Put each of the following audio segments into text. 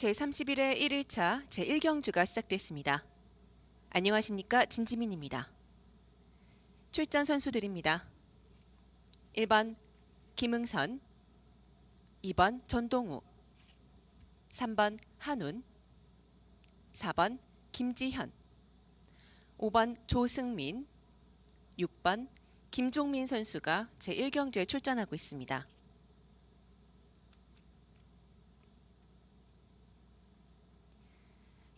제31회 1일차 제1경주가 시작됐습니다. 안녕하십니까 진지민입니다. 출전 선수들입니다. 1번 김응선 2번 전동우 3번 한운 4번 김지현 5번 조승민 6번 김종민 선수가 제1경주에 출전하고 있습니다.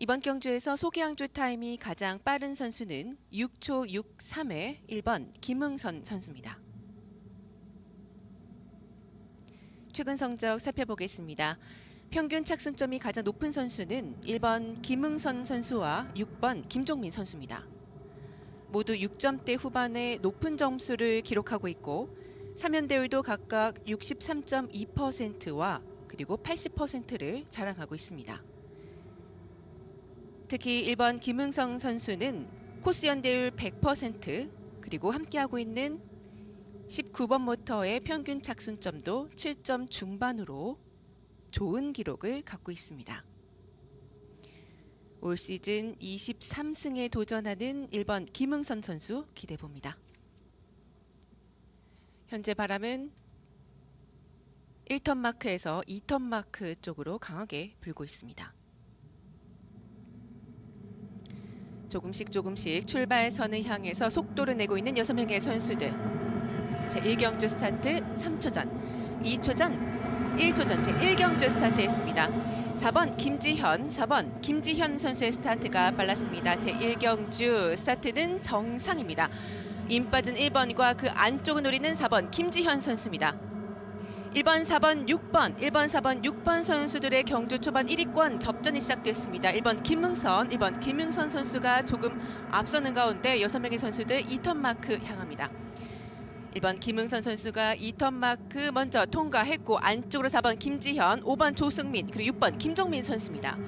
이번 경주에서 소개항주 타임이 가장 빠른 선수는 6초 63의 1번 김응선 선수입니다. 최근 성적 살펴보겠습니다. 평균 착순점이 가장 높은 선수는 1번 김응선 선수와 6번 김종민 선수입니다. 모두 6점대 후반에 높은 점수를 기록하고 있고 3연대율도 각각 63.2%와 그리고 80%를 자랑하고 있습니다. 특히 1번 김응성 선수는 코스 연대율 100% 그리고 함께하고 있는 19번 모터의 평균 착순점도 7점 중반으로 좋은 기록을 갖고 있습니다. 올 시즌 23승에 도전하는 1번 김응선 선수 기대 봅니다. 현재 바람은 1턴 마크에서 2턴 마크 쪽으로 강하게 불고 있습니다. 조금씩 조금씩 출발선을 향해서 속도를 내고 있는 6명의 선수들. 제 1경주 스타트 3초 전, 2초 전, 1초 전 제 1경주 스타트했습니다. 4번 김지현, 4번 김지현 선수의 스타트가 빨랐습니다. 제 1경주 스타트는 정상입니다. 임 빠진 1번과 그 안쪽을 노리는 4번 김지현 선수입니다. 1번, 4번, 6번, 1번, 4번, 6번 선수들의 경주 초반 1위권 접전이 시작됐습니다. 1번 김응선, 1번 김응선 선수가 조금 앞서는 가운데 6명의 선수들 2턴 마크 향합니다. 1번 김응선 선수가 2턴 마크 먼저 통과했고 안쪽으로 4번 김지현, 5번 조승민, 그리고 6번 김종민 선수입니다.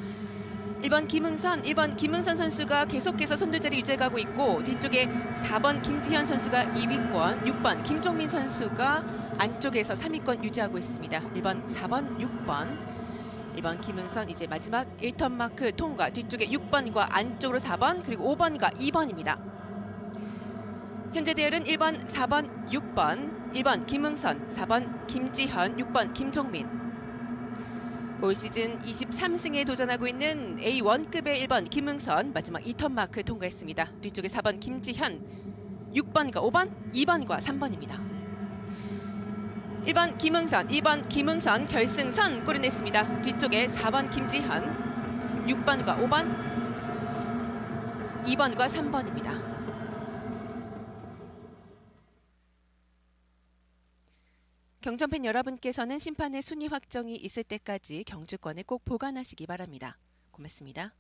1번 김응선, 1번 김응선 선수가 계속해서 선두자리 유지해가고 있고 뒤쪽에 4번 김지현 선수가 2위권, 6번 김종민 선수가 안쪽에서 3위권 유지하고 있습니다. 1번, 4번, 6번. 1번 김응선 이제 마지막 1턴 마크 통과. 뒤쪽에 6번과 안쪽으로 4번 그리고 5번과 2번입니다. 현재 대열은 1번, 4번, 6번. 1번 김응선, 4번 김지현, 6번 김종민. 올 시즌 23승에 도전하고 있는 A1급의 1번 김응선 마지막 2턴 마크 통과했습니다. 뒤쪽에 4번 김지현, 6번과 5번, 2번과 3번입니다. 1번 김응선, 2번 김응선 결승선 꼬리냈습니다. 뒤쪽에 4번 김지현, 6번과 5번, 2번과 3번입니다. 경전팬 여러분께서는 심판의 순위 확정이 있을 때까지 경주권을 꼭 보관하시기 바랍니다. 고맙습니다.